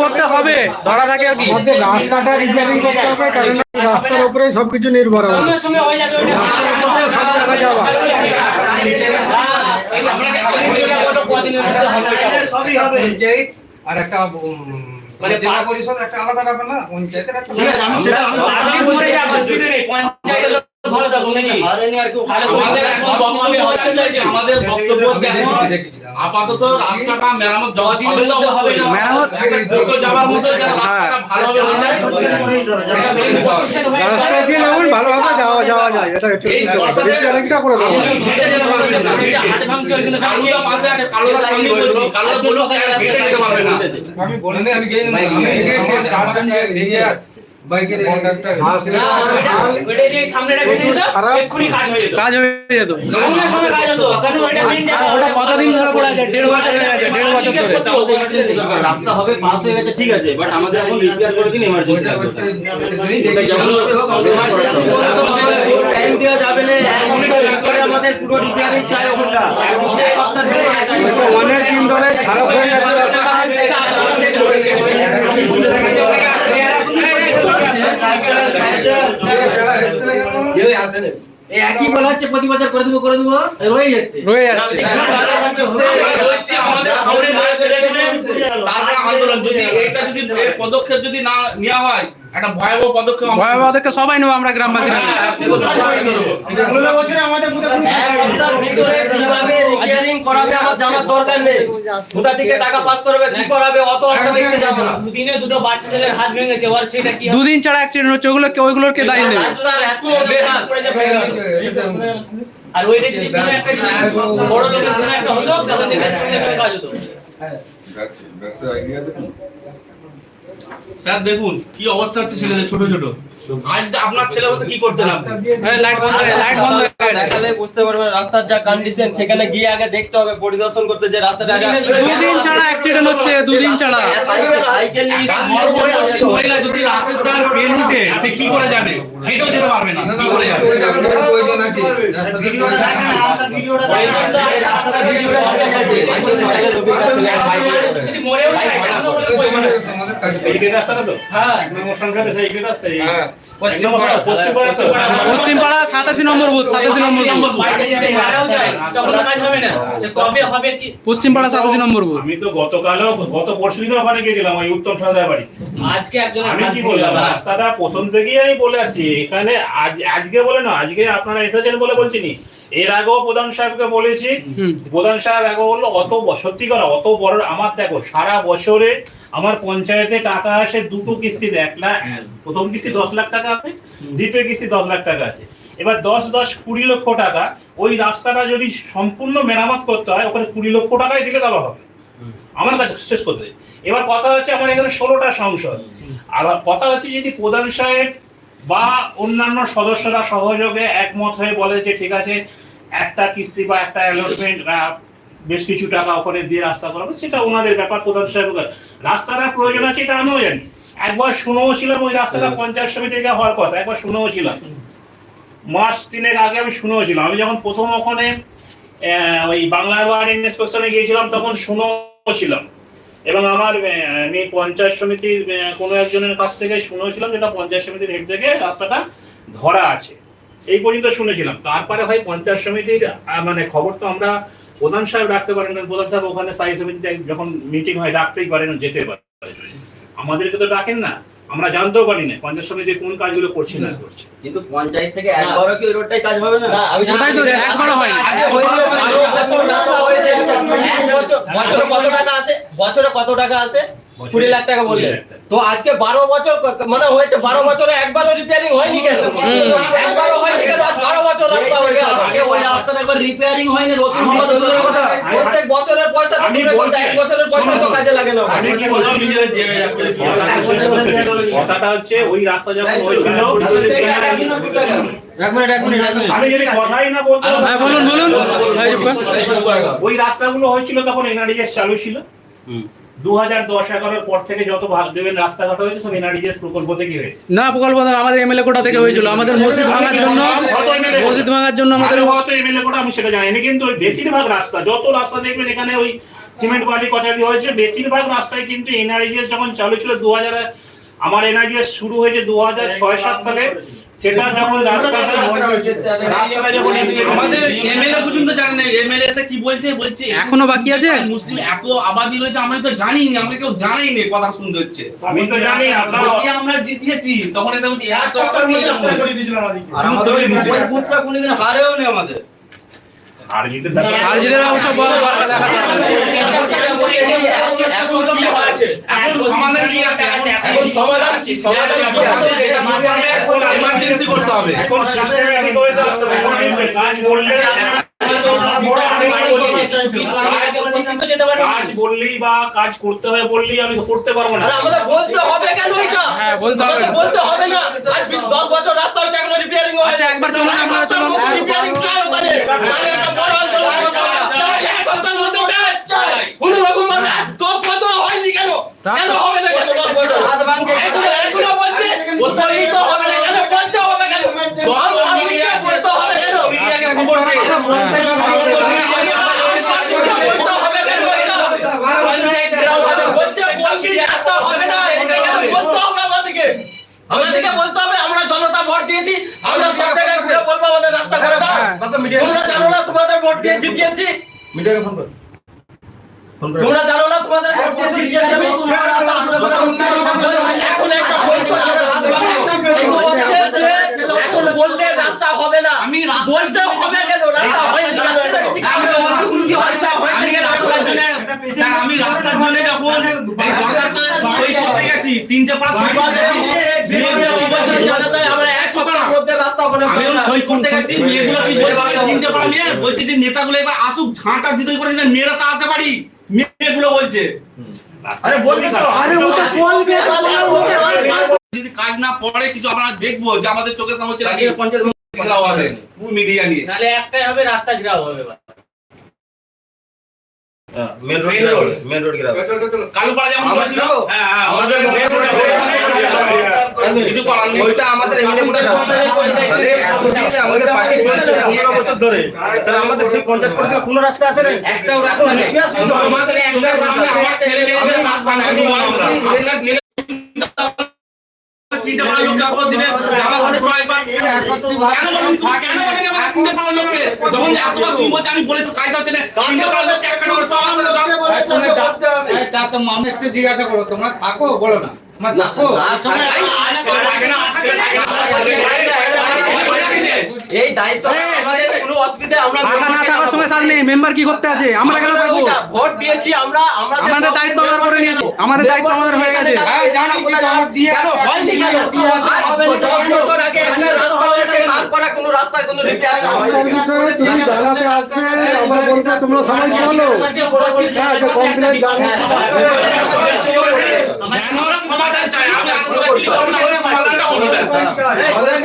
করতে হবে ধরা থাকে কি রাস্তাটা রিপেয়ারিং করতে হবে কারণ রাস্তার উপরে সবকিছু নির্ভর হবে হয়ে আর একটা মানে জেলা পরিষদ একটা আলাদা ব্যাপার না পঞ্চায়েতের একটা ভালো থাকুক আমাদের বক্তব্য আপাতত রাস্তাটা মেরামত। মেরামত- দ্রুত যাবার মতো রাস্তাটা ভালোভাবে হয়ে যায়। হয়ে রাস্তা দিয়ে যেমন ভালোভাবে যাওয়া যাওয়া যায়। এটা একটু করে দেবো। আমি বলি আমি বাইকের কাজ হয়ে যেত। হয়ে। ওটা কতদিন ধরে পড়ে আছে? দেড় বছর হয়ে গেছে দেড় বছর ধরে। রাস্তা হবে পাস হয়ে গেছে ঠিক আছে বাট আমাদের এখন রিপেয়ার করে দিন এমার্জেন্সি অনেক দিন ধরে খারাপ হয়ে গেছে এই একই বলা হচ্ছে প্রতি বছর করে দিব করে দিব রয়ে যাচ্ছে। রয়ে যাচ্ছে। আমাদের সামনে আন্দোলন যদি এটা যদি পদক্ষেপ যদি না নেওয়া হয় একটা ভয়াবহ পদক্ষেপ ভয়াবহ দেখে সবাই নেব আমরা গ্রামবাসীরা। এক ঘণ্টার ভিতরে কীভাবে রিপেয়ারিং করাবে আমার জানার দরকার নেই কোথা থেকে টাকা পাস করবে কি করাবে অত অত দেখতে না দুদিনে দুটো বাচ্চা ছেলের হাত ওর সেটা কি দুদিন ছাড়া অ্যাক্সিডেন্ট হচ্ছে ওগুলো ওইগুলোর কে দায়ী নেবে। আর ওইটা যদি কোনো একটা বড় লোকের কোনো একটা হতো তাহলে দেখবে সঙ্গে সঙ্গে কাজ হতো। স্যার দেখুন কি অবস্থা হচ্ছে ছেলেদের ছোট ছোট। আজ আপনার ছেলে হতো কি করতে লাগবে লাইট বন্ধ করে লাইট বন্ধ করে। দেখালে বুঝতে পারবে রাস্তার যা কন্ডিশন সেখানে গিয়ে আগে দেখতে হবে পরিদর্শন করতে যে রাস্তাটা দুদিন ছাড়া অ্যাক্সিডেন্ট হচ্ছে দুদিন ছাড়া। সাইকেল নিয়ে মহিলা যদি রাস্তার তার পেন উঠে সে কি করে যাবে হেঁটেও যেতে পারবে না কি করে যাবে হ্যাঁ পশ্চিম পাড়া সাতাশি নম্বর বুথ সাতাশি নম্বর পশ্চিম পাড়া সাতাশি নম্বর বুথ আমি তো গতকালও গত পরশু দিনও ওখানে গেছিলাম ওই উত্তম সরদার বাড়ি আজকে একজন আমি কি বললাম রাস্তাটা প্রথম থেকেই আমি বলে আছি এখানে আজ আজকে বলে না আজকে আপনারা এসেছেন বলে বলছিনি। এর আগেও প্রধান সাহেবকে বলেছি। প্রধান সাহেব আগে বলল অত সত্যি কথা অত বড় আমার দেখো সারা বছরে আমার পঞ্চায়েতে টাকা আসে দুটো কিস্তিতে এক লাখ প্রথম কিস্তি দশ লাখ টাকা আছে দ্বিতীয় কিস্তি দশ লাখ টাকা আছে। এবার দশ দশ কুড়ি লক্ষ টাকা ওই রাস্তাটা যদি সম্পূর্ণ মেরামত করতে হয় ওখানে কুড়ি লক্ষ টাকাই দিলে দেওয়া হবে। আমার কাছে শেষ করতে এবার কথা হচ্ছে আমার এখানে ষোলোটা সংসদ। আর কথা হচ্ছে যদি প্রধান সাহেব বা অন্যান্য সদস্যরা সহযোগে একমত হয়ে বলে যে ঠিক আছে একটা কিস্তি বা একটা অ্যালটমেন্ট বেশ কিছু টাকা ওখানে দিয়ে রাস্তা করাবো। সেটা ওনাদের ব্যাপার প্রধান সাহেব রাস্তাটা প্রয়োজন আছে এটা আমিও জানি। একবার শুনেও ছিলাম ওই রাস্তাটা পঞ্চায়েত সমিতি থেকে হওয়ার কথা একবার শুনেও ছিলাম মাস তিনের আগে আমি শুনেও ছিলাম আমি যখন প্রথম ওখানে ওই বাংলার বাড়ি ইন্সপেকশনে গিয়েছিলাম তখন শুনেও ছিলাম এবং আমার আমি পঞ্চায়েত সমিতির কোনো একজনের কাছ থেকে শুনেও ছিলাম যেটা পঞ্চায়েত সমিতির হেড থেকে রাস্তাটা ধরা আছে। এই পর্যন্ত শুনেছিলাম। তারপরে ভাই পঞ্চায়েত সমিতির মানে খবর তো আমরা প্রধান সাহেব রাখতে পারেন না প্রধান সাহেব ওখানে স্থায়ী সমিতিতে যখন মিটিং হয় ডাকতেই পারেন যেতে পারে। আমাদেরকে তো ডাকেন না আমরা জানতেও পারি না পঞ্চায়েত সমিতি কোন কাজগুলো করছে না করছে। কিন্তু পঞ্চায়েত থেকে একবারও কি ওই রোডটাই কাজ হবে না? আমি একবারও হয় না। বছরে কত টাকা আছে? বছরে কত টাকা আছে? কুড়ি লাখ টাকা বললেন তো আজকে বারো বছর মানে হয়েছে বারো বছরে একবারও রিপেয়ারিং হয়নি কেন? একবারও হয়নি কেন? বারো বছর রাস্তা হয়ে গেল। আগে ওই রাস্তাটা একবার রিপেয়ারিং হয়নি দূরের কথা। প্রত্যেক বছরের পয়সা আমি এক বছরের পয়সা তো কাজে লাগে না। আমি কি বললাম? নিজেদের জেবে যাচ্ছে। কথাটা হচ্ছে ওই রাস্তা যখন হয়েছিল আমি যদি কথাই না হ্যাঁ বলুন বলুন। হ্যাঁ। ওই রাস্তাগুলো হয়েছিল তখন এনআরডিএস চালু ছিল। দু হাজার দশ এগারোর পর থেকে যত ভাগ দেবেন রাস্তাঘাট হয়েছে সব এনআরডিএস প্রকল্প থেকে হয়েছে। না প্রকল্প আমাদের এমএলএ কোটা থেকে হয়েছিল। আমাদের মসজিদ ভাঙার জন্য মসজিদ ভাঙার জন্য আমাদের আমাদের হয়তো এমএলএ করে আমি সেটা জানি না কিন্তু ওই বেশিরভাগ রাস্তা যত রাস্তা দেখবেন এখানে ওই সিমেন্ট বালি কচাদি হয়েছে বেশিরভাগ রাস্তায় কিন্তু যখন চালু ছিল দু হাজার আমার এনআরজিএস শুরু হয়েছে দু হাজার ছয় সাত সালে। সেটা যখন রাস্তাটা রাস্তাটা যখন আমাদের এমএলএ পর্যন্ত জানে না এমএলএ এসে কি বলছে বলছে। এখনও বাকি আছে? মুসলিম এত আবাদি রয়েছে আমরা তো জানি না আমাকে কেউ জানাই নি কথা শুনতে হচ্ছে। আমি তো জানি আপনারা আমরা জিতিয়েছি তখন এটা। আর আমাদের কোনোদিন হারেও নেই আমাদের। আর জিতে আর যদি অবশ্য এখন? এখন সমাধান কি আছে এখন সমাধান কি? সমাধান কি আছে? এমার্জেন্সি করতে হবে এখন সিস্টেমেটিক হয়ে তো হবে। কাজ পারবে কাজ বললেই বা কাজ করতে হবে বললেই আমি করতে পারব না আমাদের বলতে হবে কেন এটা হ্যাঁ, বলতে হবে। বলতে হবে না আজ 20 10 বছর রাস্তা হচ্ছে রিপেয়ারিং হয় আচ্ছা, একবার চলুন, আমরা চলুন। রিপেয়ারিং চাই ওখানে মানে একটা বড় আন্দোলন করব আমরা। এক সপ্তাহের মধ্যে চাই কোনো রকম ভাবে আজ 10 বছর হয়নি কেন তা তো- কেন হবে না কেন? 10 বছর এখনও এখনও বলছে। বলতেই তো হবে না কেন? বলতে হবে কেন? জল পাবলিককে বলতে হবে কেন? মিডিয়াকে খবর দে। বলতে হবে কেন? এটা? পঞ্চায়েত গ্রাম আমাদের বলছে বলবি রাস্তা হবে না। এটা কেন বলতে হবে। আমাদেরকে? আমাদেরকে বলতে হবে আমরা জনতা ভোট দিয়েছি। আমরা সব জায়গায় ঘুরে বলব আমাদের রাস্তা করে দাও। তোমরা জানো না তোমাদের ভোট দিয়ে জিতিয়েছি। মিডিয়াকে ফোন কর। তোমরা জানো বললে রাস্তা হবে না। আমি বলতে হবে কেন? রাস্তা হয়নি আমি অতগুলো কি রাস্তা হয়নি কেন রাস্তার জন্য স্যার আমি রাস্তার জন্য যখন এই সই করতে গেছি। তিনটে পাঁচ সই করতে গেছি আমি ওই সই করতে গেছি। মেয়েগুলো কি বলছে তিনটে পাড়া মেয়ে। বলছে যে নেতাগুলো এবার আসুক। ঝাঁটা দিতে করেছে মেয়েরা তাড়াতে পারি। মেয়েগুলো বলছে। আরে বলবি তো আরে ও তো বলবে তাহলে আর ওকে যদি কাজ না পড়ে কিছু আমরা দেখব যে আমাদের চোখের সামনে হচ্ছে লাগিয়ে পঞ্চায়েত ঘেরাও হবে। মিডিয়া নিয়ে। তাহলে একটাই হবে রাস্তা ঘেরাও হবে মেন রোড মেন রোড। গিরা কালুপাড়া যেমন? হ্যাঁ হ্যাঁ কিছু করার নেই। ওইটা আমাদের আরে এতদিন আমাদের পার্টি চলছে 15 বছর ধরে। তাহলে আমাদের সেই পঞ্চায়েত করতে কোনো রাস্তা আছে না একটাও রাস্তা নেই। আমাদের একটা সামনে আমার ছেলে মেয়েদের রাস্তা বানাতে তিনটে পাড়া লোককে খবর দিবে। আমার সাথে জয় কেন বলেন কেন বলেন আমার তিনটে পাড়া লোককে? যখন এতবার তুমি বলছো আমি বলে তো কাজ হচ্ছে না। তিনটে পাড়া লোককে একটা করে তো আমার সাথে তা তো মানুষকে জিজ্ঞাসা করো তোমরা থাকো বলো না। তোমরা থাকো। এই দায়িত্ব আমাদের কোনো অসুবিধা আমরা টাকা না থাকার সময় সার নেই মেম্বার কি করতে আছে? আমরা কেন আমাদের থাকব? ভোট দিয়েছি আমরা আমরা আমাদের দায়িত্ব আমরা করে নিয়েছি। আমাদের দায়িত্ব আমাদের হয়ে গেছে। হ্যাঁ, জানো দিয়ে হবে? না, বছর আগে তারপরে কোনো রাস্তায় কোনো রিপেয়ারিং রাস্তার বিষয়ে তুমি জানাতে আসবে আমরা বলতে তোমরা সবাই চলো হ্যাঁ যে কমপ্লেন জানাচ্ছি আমরা সমাধান চাই আমি কি করুন সমাধানটা করুন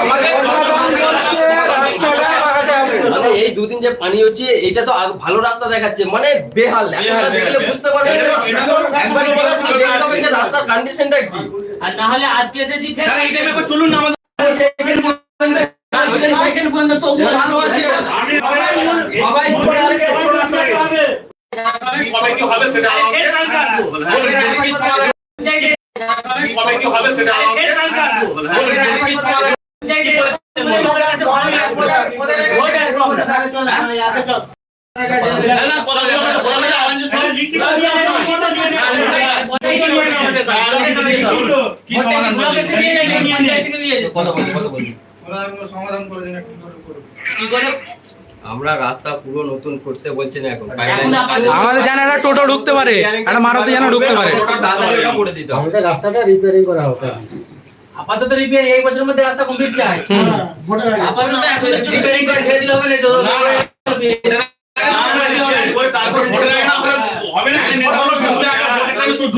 আমাদের মানে এই দুদিন যে পানি হচ্ছে এটা তো ভালো রাস্তা দেখাচ্ছে। মানে বেহাল। দেখলে বুঝতে পারবেন যে রাস্তার কন্ডিশনটা কি। আর না হলে আজকে এসেছি ফের চলুন না আমাদের সেকেন্ড পর্যন্ত তবুও ভালো আছে। সবাই কবে কি হবে সেটা পঞ্চায়েতে কবে কি হবে সেটা বলুন কি সমাধান আমরা সমাধান করে দিন একটু করে কি করে? রাস্তা পুরো নতুন করতে বলছেন এখন। এখন আমাদের জানা একটা টোটো ঢুকতে পারে। একটা মারুতি যেন ঢুকতে পারে। আমাদের রাস্তাটা রিপেয়ারিং করা হবে আপাতত রিপেয়ার এই বছরের মধ্যে রাস্তা কমপ্লিট চাই। ভোটের আগে। আপাতত রিপেয়ারিং করে ছেড়ে দিলে হবে না তো।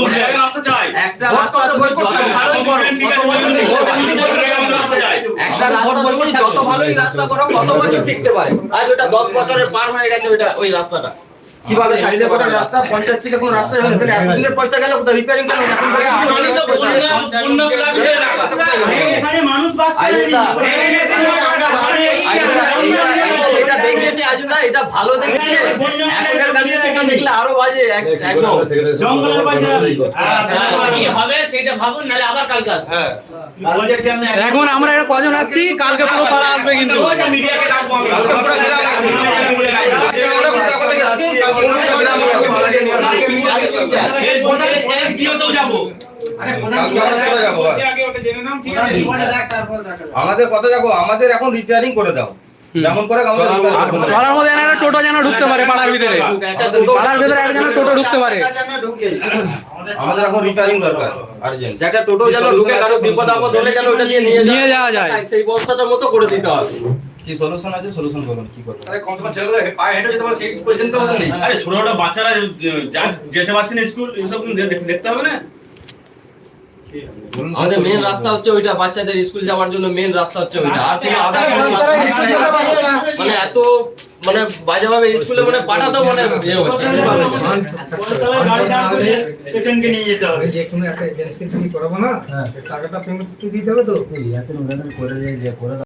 আগে রাস্তা চাই। একটা রাস্তা কত বছর টিকতে পারে। একটা রাস্তা তুমি যত ভালোই রাস্তা করো কত বছর টিকতে পারে আজ ওটা দশ বছরের পার হয়ে গেছে ওইটা ওই রাস্তাটা কীভাবে সাইডে করা রাস্তা পঞ্চায়েত থেকে কোনো রাস্তা হলে তাহলে এতদিনের পয়সা গেল কোথায় রিপেয়ারিং করলে এখানে মানুষ বাস করে আইতা। আইতা, এটা দেখলে দেখেছি আজুদা এটা ভালো দেখেছি এখনকার কন্ডিশনটা দেখলে আরও বাজে একদম জঙ্গলের পাশে কি হবে সেটা ভাবুন নাহলে আবার কালকে আসবে হ্যাঁ এখন আমরা এটা কজন আসছি কালকে পুরো তারা আসবে কিন্তু যাব যাব, আমাদের কথা দেখো আমাদের এখন রিপেয়ারিং করে দাও যেমন করে আমাদের repairing করে দাও। চলার মধ্যে একটা টোটো যেন ঢুকতে পারে পাড়ার ভিতরে। পাড়ার ভিতরে একটা যেন টোটো ঢুকতে পারে। আমাদের এখন রিপেয়ারিং দরকার আর্জেন্ট টোটো যেন ঢুকে কারও বিপদ আপদ হলে যেন ওটা দিয়ে নিয়ে নিয়ে যাওয়া যায়। সেই ব্যবস্থাটার মতো করে দিতে হবে। কি সলিউশন আছে? সলিউশন বলুন কি করব আরে কম সময় ছেলেগুলো পায়ে হেঁটে যেতে পারে সেই পর্যন্ত নেই। আরে ছোট ছোট বাচ্চারা যেতে পারছে না স্কুল এসব দেখতে হবে না? আমাদের মেন রাস্তা হচ্ছে ওইটা বাচ্চাদের স্কুল যাওয়ার জন্য মেন রাস্তা হচ্ছে ওইটা। আর কোনো আদার মানে এত মানে বাজে ভাবে স্কুলে মানে পাঠাতো মানে ইয়ে হচ্ছে। কলকাতায় গাড়ি দাঁড় করে পেশেন্টকে নিয়ে যেতে হবে? যে কোনো একটা এজেন্সিকে তুমি করাবো না? টাকাটা পেমেন্ট দিতে হবে তো?